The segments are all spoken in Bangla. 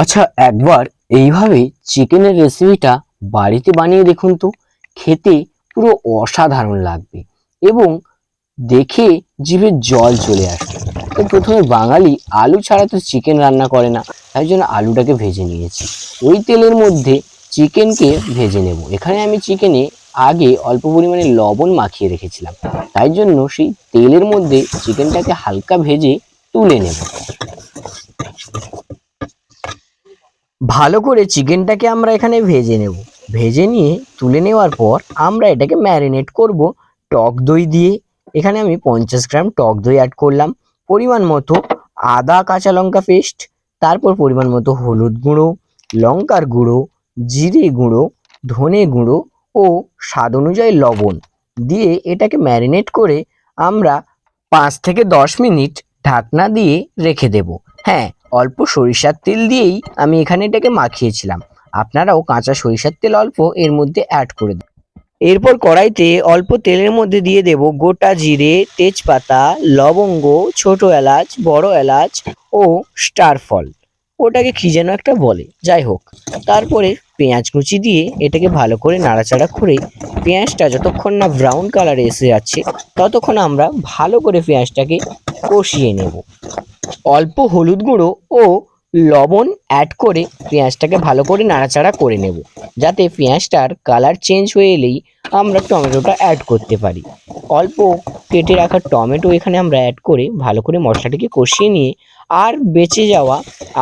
আচ্ছা একবার এইভাবে চিকেনের রেসিপিটা বাড়িতে বানিয়ে দেখুন তো। খেতে পুরো অসাধারণ লাগবে এবং দেখে জিভে জল চলে আসবে। তো প্রথমে বাঙালি আলু ছাড়া তো চিকেন রান্না করে না, তাই জন্য আলুটাকে ভেজে নিয়েছি। ওই তেলের মধ্যে চিকেনকে ভেজে নেব। এখানে আমি চিকেনে আগে অল্প পরিমাণে লবণ মাখিয়ে রেখেছিলাম। তাই জন্য সেই তেলের মধ্যে চিকেনটাকে হালকা ভেজে তুলে নেব। ভালো করে চিকেনটাকে আমরা এখানে ভেজে নেব। ভেজে নিয়ে তুলে নেওয়ার পর আমরা এটাকে ম্যারিনেট করব টক দই দিয়ে। এখানে আমি পঞ্চাশ গ্রাম টক দই অ্যাড করলাম। পরিমাণ মতো আদা, কাঁচা লঙ্কা পেস্ট তারপর পরিমাণ মতো হলুদ গুঁড়ো, লঙ্কার গুঁড়ো, জিরে গুঁড়ো, ধনে গুঁড়ো ও স্বাদ অনুযায়ী লবণ দিয়ে এটাকে ম্যারিনেট করে আমরা পাঁচ থেকে দশ মিনিট ঢাকনা দিয়ে রেখে দেব। হ্যাঁ অল্প সরিষার তেল দিয়েই আমি এখানে এটাকে মাখিয়েছিলাম। আপনারাও কাঁচা সরিষার তেল অল্প এর মধ্যে অ্যাড করে দেন। এরপর কড়াইতে অল্প তেলের মধ্যে দিয়ে দেব গোটা জিরে, তেজপাতা, লবঙ্গ, ছোট এলাচ, বড় এলাচ ও স্টার ফল। ওটাকে কি যেন একটা বলে, যাই হোক। তারপরে পেঁয়াজ কুচি দিয়ে এটাকে ভালো করে নাড়াচাড়া করে পেঁয়াজটা যতক্ষণ না ব্রাউন কালারে এসে যাচ্ছে, ততক্ষণ আমরা ভালো করে পেঁয়াজটাকে কষিয়ে নেব। অল্প হলুদ গুঁড়ো ও লবণ অ্যাড করে পেঁয়াজটাকে ভালো করে নাড়াচাড়া করে নেব। যাতে পেঁয়াজটার কালার চেঞ্জ হয়ে এলেই আমরা টমেটোটা অ্যাড করতে পারি। অল্প কেটে রাখা টমেটো এখানে আমরা অ্যাড করে ভালো করে মশলাটিকে কষিয়ে নিয়ে আর বেঁচে যাওয়া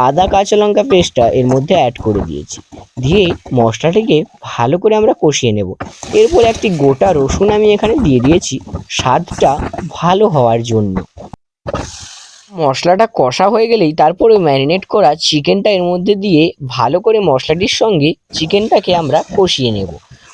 আদা কাঁচা লঙ্কা পেস্টটা এর মধ্যে অ্যাড করে দিয়েছি। দিয়ে মশলাটিকে ভালো করে আমরা কষিয়ে নেব। এরপর একটি গোটা রসুন আমি এখানে দিয়ে দিয়েছি। স্বাদটা ভালো হওয়ার জন্য। মশলাটা কষা হয়ে গেলেই তারপরে ম্যারিনেট করা চিকেনটা এর মধ্যে দিয়ে ভালো করে মশলাটির সঙ্গে চিকেনটাকে আমরা কষিয়ে নেব।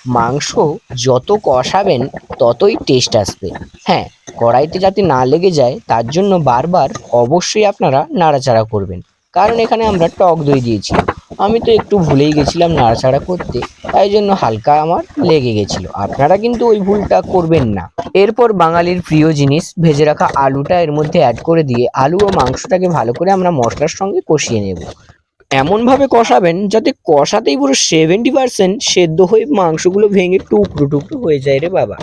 মাংস যত কষাবেন ততই টেস্ট আসবে। হ্যাঁ কড়াইতে যাতে না লেগে যায় তার জন্য বারবার অবশ্যই আপনারা নাড়াচাড়া করবেন। কারণ এখানে আমরা টক দই দিয়েছি। আমি তো একটু ভুলেই গেছিলাম নাড়াচাড়া করতে, তাই জন্য হালকা আমার লেগে গেছিল। আপনারা কিন্তু ওই ভুলটা করবেন না। এরপর বাঙালির প্রিয় জিনিস, ভেজে রাখা আলুটা এর মধ্যে অ্যাড করে দিয়ে আলু ও মাংসটাকে ভালো করে আমরা মশলার সঙ্গে কষিয়ে নেব। এমনভাবে কষাবেন যাতে কষাতেই পুরো সেভেন্টি পার্সেন্ট সেদ্ধ হয়ে মাংসগুলো ভেঙে টুকরো টুকরো হয়ে যায় রে বাবা।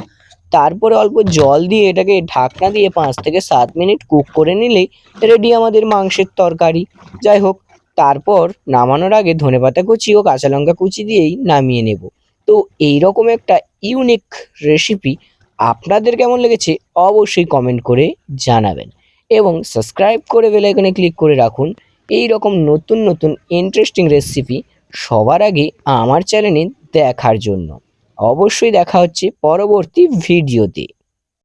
তারপরে অল্প জল দিয়ে এটাকে ঢাকনা দিয়ে পাঁচ থেকে সাত মিনিট কুক করে নিলেই রেডি আমাদের মাংসের তরকারি। যাই হোক তারপর নামানোর আগে ধনেপাতা কুচি ও কাঁচা লঙ্কা কুচি দিয়েই নামিয়ে নেব। তো এই রকম একটা ইউনিক রেসিপি আপনাদের কেমন লেগেছে অবশ্যই কমেন্ট করে জানাবেন এবং সাবস্ক্রাইব করে বেল আইকনে ক্লিক করে রাখুন। এই রকম নতুন নতুন ইন্টারেস্টিং রেসিপি সবার আগে আমার চ্যানেলে দেখার জন্য। অবশ্যই দেখা হচ্ছে পরবর্তী ভিডিওতে